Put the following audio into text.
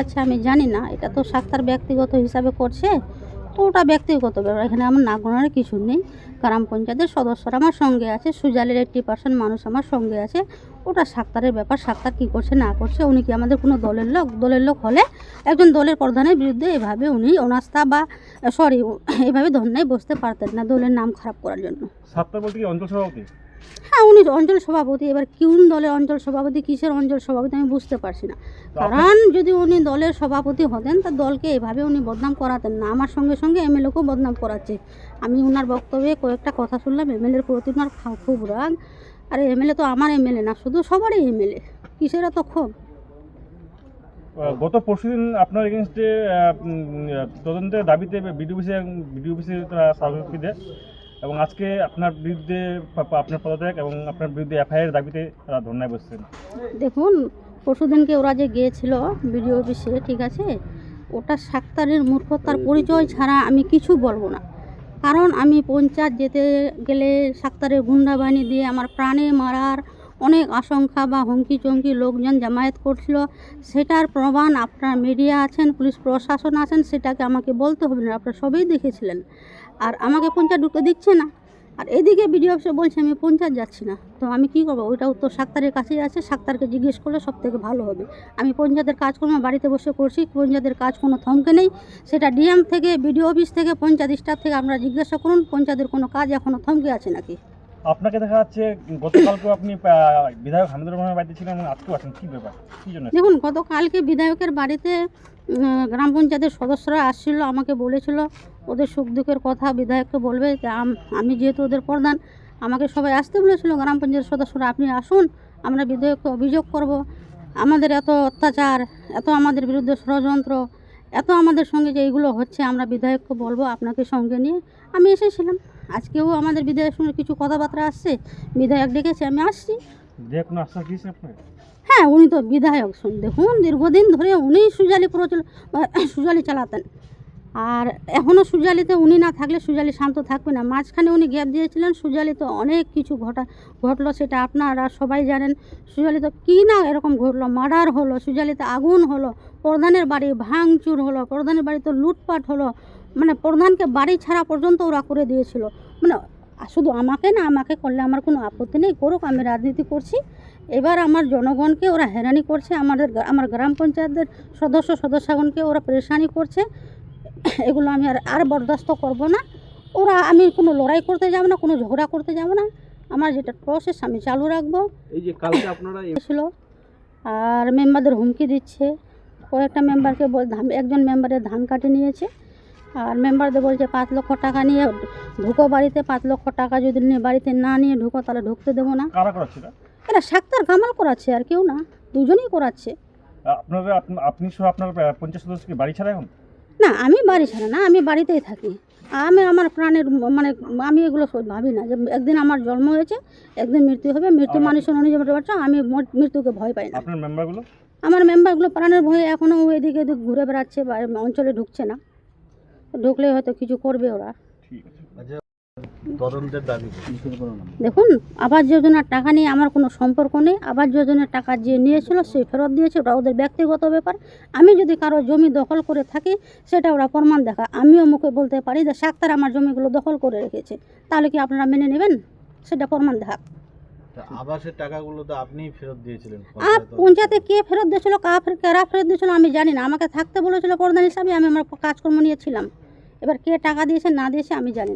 আচ্ছা আমি জানি না। এটা তো সাক্তার ব্যক্তিগত হিসাবে করছে, তো ওটা ব্যক্তিগত ব্যাপার। এখানে আমার না গোনার কিছু নেই। গ্রাম পঞ্চায়েতের সদস্যরা আমার সঙ্গে আছে, সুজালের এইট্টি পার্সেন্ট মানুষ আমার সঙ্গে আছে। ওটা সাক্তারের ব্যাপার সাক্তার কী করছে, না করছে, উনি কি আমাদের কোনো দলের লোক? দলের লোক হলে একজন দলের প্রধানের বিরুদ্ধে এভাবে উনি অনাস্থা বা সরি এইভাবে ধর্নায় বসতে পারতেন না দলের নাম খারাপ করার জন্য। সাতটা বলতে কি অঞ্চল সভাপতি? উনি অঞ্চল সভাপতি এবার কোন দলের অঞ্চল সভাপতি কিসের অঞ্চল সভাপতি আমি বুঝতে পারছি না। কারণ যদি উনি দলের সভাপতি হতেন তা দলকে এভাবে উনি বদনাম করাতেন না। আমার সঙ্গে সঙ্গে এমএলএকেও বদনাম করাচ্ছে। আমি ওনার বক্তব্যে কয়েকটা কথা শুনলাম এমএলএর প্রতি ওনার খুব রাগ। আরে এমএলএ তো আমার এমএলএ না শুধু সবারই এমএলএ। কিসের এত ক্ষোভ? গত পরশুদিন আপনার এগেনস্টে তদন্তের দাবিতে বিডিও অফিসে বিডিও অফিসে তারা এবং আজকে আপনার বিরুদ্ধে আপনার পদত্যাগ এবং আপনার বিরুদ্ধে এফআইআর দাবিতে তারা ধর্নায় বসছেন। দেখুন পরশুদিনকে ওরা যে গিয়েছিল বিডিও অফিসে, ঠিক আছে? ওটা সাক্তারের মূর্খতার পরিচয় ছাড়া আমি কিছু বলব না। কারণ আমি পঞ্চায়েত যেতে গেলে সাক্তারের গুন্ডা বাহিনী দিয়ে আমার প্রাণে মারার অনেক আশঙ্কা বা হুমকি চমকি লোকজন জামায়াত করছিল। সেটার প্রমাণ আপনার মিডিয়া আছেন, পুলিশ প্রশাসন আছেন, সেটাকে আমাকে বলতে হবে না। আপনারা সবই দেখেছিলেন। আর আমাকে পঞ্চায়েত ঢুকতে দিচ্ছে না। আর এদিকে বিডিও অফিসে বলছে আমি পঞ্চায়েত যাচ্ছি না। তো আমি কি করব? ওইটা তো সাক্তারের কাছেই আছে। সাক্তারকে জিজ্ঞেস করলে সব থেকে ভালো হবে। আমি পঞ্চায়েতের কাজকর্ম বাড়িতে বসে করছি পঞ্চায়েতের কাজ কোনো থমকে নেই। সেটা ডিএম থেকে বিডিও অফিস থেকে পঞ্চায়েত স্টাফ থেকে আপনারা জিজ্ঞাসা করুন পঞ্চায়েতের কোনো কাজ এখনও থমকে আছে নাকি? আপনাকে দেখা যাচ্ছে গতকালকেও আপনি বিধায়ক হামিদুর রহমানের বাড়িতে ছিলেন এবং আজকেও আছেন। কী ব্যাপার? কী জন্য দেখুন গতকালকে বিধায়কের বাড়িতে গ্রাম পঞ্চায়েতের সদস্যরা আসছিল, আমাকে বলেছিল, ওদের সুখ দুঃখের কথা বিধায়ককে বলবে আম- যেহেতু ওদের প্রধান, আমাকে সবাই আসতে বলেছিল, গ্রাম পঞ্চায়েত সদস্যরা, আপনি আসুন, আমরা বিধায়ককে অভিযোগ করব। আমাদের এত অত্যাচার, এত আমাদের বিরুদ্ধে ষড়যন্ত্র, এত আমাদের সঙ্গে যে এইগুলো হচ্ছে, আমরা বিধায়ককে বলব আপনাকে সঙ্গে নিয়ে। আমি এসেছিলাম। আজকেও আমাদের বিধায়কের সঙ্গে কিছু কথাবার্তা আসছে, বিধায়ক ডেকেছে, আমি আসছি। হ্যাঁ উনি তো বিধায়ক। শুন, দেখুন, দীর্ঘদিন ধরে উনি সুজালি প্রচল সুজালি চালাতেন। আর এখনও সুজালিতে উনি না থাকলে সুজালি শান্ত থাকবে না। মাঝখানে উনি গ্যাপ দিয়েছিলেন, সুজালিতে অনেক কিছু ঘটা ঘটলো, সেটা আপনারা সবাই জানেন। সুজালিতে কী না এরকম ঘটলো? মার্ডার হলো, সুজালিতে আগুন হলো, প্রধানের বাড়ি ভাঙচুর হলো, প্রধানের বাড়িতে লুটপাট হলো। মানে প্রধানকে বাড়ি ছাড়া পর্যন্ত ওরা করে দিয়েছিল। মানে শুধু আমাকে না, আমাকে করলে আমার কোনো আপত্তি নেই। করুক, আমি রাজনীতি করছি। এবার আমার জনগণকে ওরা হেরানি করছে আমাদের আমার গ্রাম পঞ্চায়েতের সদস্য সদস্যগণকে ওরা পরেশানি করছে। এগুলো আমি আর আর বরদাস্ত করব না। ওরা আমি কোনো লড়াই করতে যাব না কোনো ঝগড়া করতে যাব না। আমার যেটা প্রসেস আমি চালু রাখব। এই যে কালকে আপনারা ছিল আর মেম্বারদের হুমকি দিচ্ছে। কয়েকটা মেম্বারকে বল একজন মেম্বারের ধান কাটে নিয়েছে। আর মেম্বারদের বলছে পাঁচ লক্ষ টাকা নিয়ে ঢুকো বাড়িতে পাঁচ লক্ষ টাকা যদি নিয়ে বাড়িতে না নিয়ে ঢুকো তাহলে ঢুকতে দেবো না। এরা সাক্তার কামাল করাচ্ছে আর কেউ না দুজনেই করাচ্ছে। আপনারা আপনি সহ আপনার আহ, পঞ্চায়েত সদস্যকে বাড়ি ছাড়া এখন? না আমি বাড়ি ছাড়া না আমি বাড়িতেই থাকি। আমি আমার প্রাণের মানে আমি এগুলো ভাবি না যে একদিন আমার জন্ম হয়েছে একদিন মৃত্যু হবে মৃত্যু মানুষের অনুযায়ী বাচ্চা আমি মৃত্যুকে ভয় পাই না। আপনার মেম্বারগুলো? আমার মেম্বারগুলো প্রাণের ভয়ে এখনও এদিকে ওদিক ঘুরে বেড়াচ্ছে বা অঞ্চলে ঢুকছে না। ঢুকলে হয়তো কিছু করবে ওরা। ঠিক আছে। তদন্তের দাবি দেখুন আবাস যোজনার টাকা নিয়ে আমার কোনো সম্পর্ক নেই। আবাস যোজনার টাকা যে নিয়েছিল সে ফেরত দিয়েছে ওটা ওদের ব্যক্তিগত ব্যাপার। আমি যদি কারও জমি দখল করে থাকি সেটা ওরা প্রমাণ দেখা আমিও মুখে বলতে পারি যে সাক্তার আমার জমিগুলো দখল করে রেখেছে। তাহলে কি আপনারা মেনে নেবেন? সেটা প্রমাণ দেখা তা আবাসের টাকাগুলো তো আপনিই ফেরত দিয়েছিলেন আর পঞ্চায়েতে কে ফেরত দিয়েছিল কা কারা ফেরত দিয়েছিল আমি জানি না। আমাকে থাকতে বলেছিল প্রধান হিসাবে আমি আমার কাজকর্ম নিয়েছিলাম এবার কে টাকা দিয়েছে না দিয়েছে আমি জানি না।